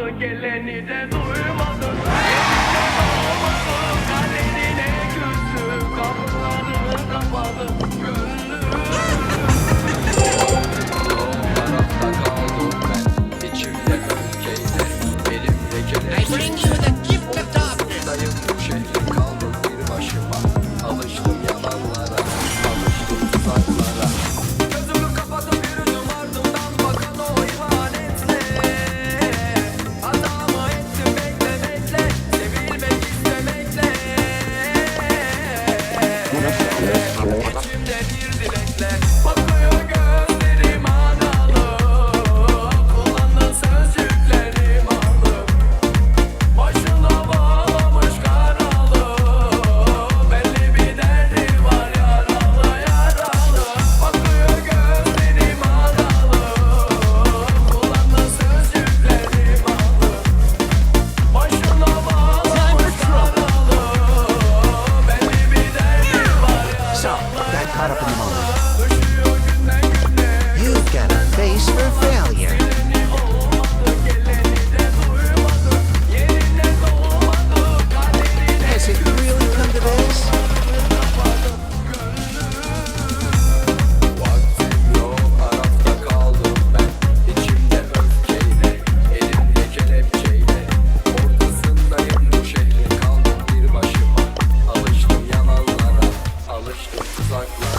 duymadı geleni de duymadı. Yetişe kalmadı kalemine küstü kapıları kapadı. I bring you the like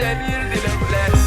İçimde bir dilekle